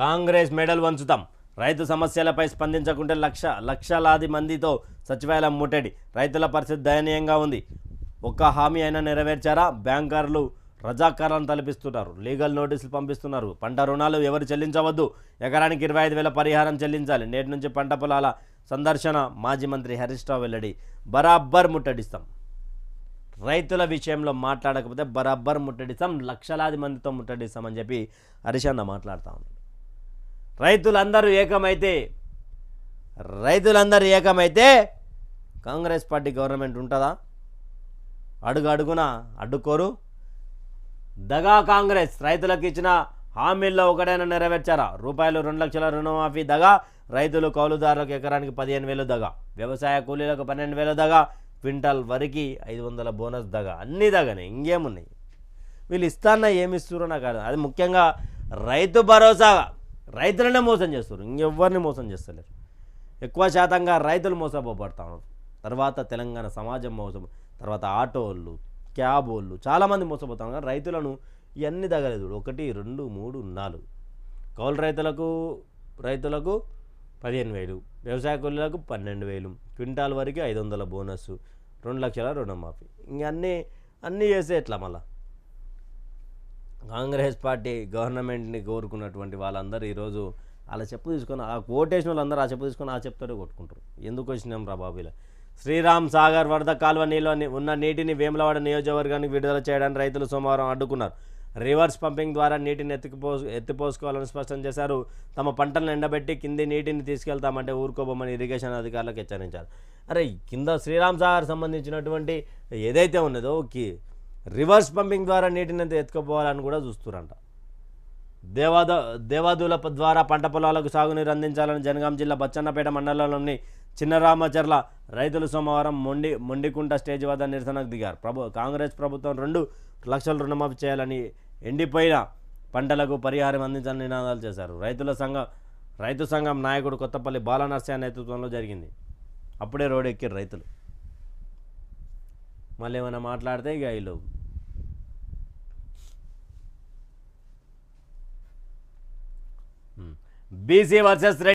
Congress medal వంచుతాం. రైతు సమస్యలపై స్పందించకుంటే లక్ష లక్షలాది మందితో సచివాలయం ముట్టడి. రైతుల పరిస్థితి దయనీయంగా ఉంది. ఒక్క హామీ అయినా నెరవేర్చారా? బ్యాంకర్లు రజాకారాలను తలపిస్తున్నారు. లీగల్ నోటీసులు పంపిస్తున్నారు. పంట రుణాలు ఎవరు చెల్లించవద్దు. ఎకరానికి ఇరవై ఐదు వేల పరిహారం చెల్లించాలి. నేటి నుంచి పంట పొలాల సందర్శన మాజీ మంత్రి హరీష్ రావు వెల్లడి. బరాబ్బర్ ముట్టడిస్తాం. రైతుల విషయంలో మాట్లాడకపోతే బరాబ్బర్ ముట్టడిస్తాం. లక్షలాది మందితో ముట్టడిస్తామని చెప్పి హరీష్ అన్న మాట్లాడుతూ రైతులందరూ ఏకమైతే రైతులందరూ ఏకమైతే కాంగ్రెస్ పార్టీ గవర్నమెంట్ ఉంటుందా? అడుగు అడుగున అడ్డుకోరు. దగా కాంగ్రెస్ రైతులకు ఇచ్చిన హామీల్లో ఒకటైనా నెరవేర్చారా? రూపాయలు రెండు లక్షల రుణమాఫీ దగా రైతులు కౌలుదారులకు ఎకరానికి పదిహేను వేలు దగా వ్యవసాయ కూలీలకు పన్నెండు వేలు దగా క్వింటాల్ వరికి ఐదు వందల బోనస్ దగా అన్నీ దగానే ఇంకేమున్నాయి? వీళ్ళు ఇస్తాన్న ఏమి ఇస్తారో నాకు అది ముఖ్యంగా రైతు భరోసా రైతులనే మోసం చేస్తారు ఇంకెవ్వరిని మోసం చేస్తలేరు. ఎక్కువ శాతంగా రైతులు మోసపోబడతా ఉన్నారు తర్వాత తెలంగాణ సమాజం మోసం తర్వాత ఆటో వాళ్ళు క్యాబ్ వాళ్ళు చాలామంది మోసపోతాం కానీ రైతులను ఇవన్నీ తగలేదు. ఒకటి రెండు మూడు నాలుగు. కౌలు రైతులకు రైతులకు పదిహేను వేలు వ్యవసాయ కూలీలకు పన్నెండు వేలు క్వింటాల్ వరకు ఐదు వందల బోనస్ రెండు లక్షల రుణమాఫీ. ఇంక అన్నీ అన్నీ చేసే ఎట్లా మళ్ళా? కాంగ్రెస్ పార్టీ గవర్నమెంట్ని కోరుకున్నటువంటి వాళ్ళందరూ ఈరోజు అలా చెప్పు తీసుకొని ఆ కోటేషన్ వాళ్ళందరూ ఆ చెప్పు తీసుకొని ఆ చెప్తాడు కొట్టుకుంటారు. ఎందుకు వచ్చినాం రా బాబు శ్రీరామ్ సాగర్ వరద కాలువ నీలో ఉన్న నీటిని వేములవాడ నియోజకవర్గానికి విడుదల చేయడానికి రైతులు సోమవారం అడ్డుకున్నారు. రివర్స్ పంపింగ్ ద్వారా నీటిని ఎత్తుకుపో ఎత్తిపోసుకోవాలని స్పష్టం చేశారు. తమ పంటలను ఎండబెట్టి కింది నీటిని తీసుకెళ్తామంటే ఊరుకోబోమని ఇరిగేషన్ అధికారులకు హెచ్చరించారు. అరే కింద శ్రీరామ్ సాగర్ సంబంధించినటువంటి ఏదైతే ఉన్నదో కి రివర్స్ పంపింగ్ ద్వారా నీటిని ఎత్తుకుపోవాలని కూడా చూస్తున్నారంట దేవాద దేవాదుల ద్వారా పంట పొలాలకు సాగునీరు అందించాలని జనగాం జిల్లా బచ్చన్నపేట మండలంలోని చిన్నరామచర్ల రైతులు సోమవారం మొండి మొండికుంట స్టేజ్ వద్ద నిరసనకు దిగారు. ప్రభు కాంగ్రెస్ ప్రభుత్వం రెండు లక్షల రుణమాఫీ చేయాలని ఎండిపోయిన పంటలకు పరిహారం అందించాలని నినాదాలు చేశారు. రైతుల సంఘం రైతు సంఘం నాయకుడు కొత్తపల్లి బాలనర్సయ్య నేతృత్వంలో జరిగింది. అప్పుడే రోడ్ ఎక్కిరు రైతులు. మళ్ళీ ఏమైనా మాట్లాడితే ఇక వీళ్ళు. BC versus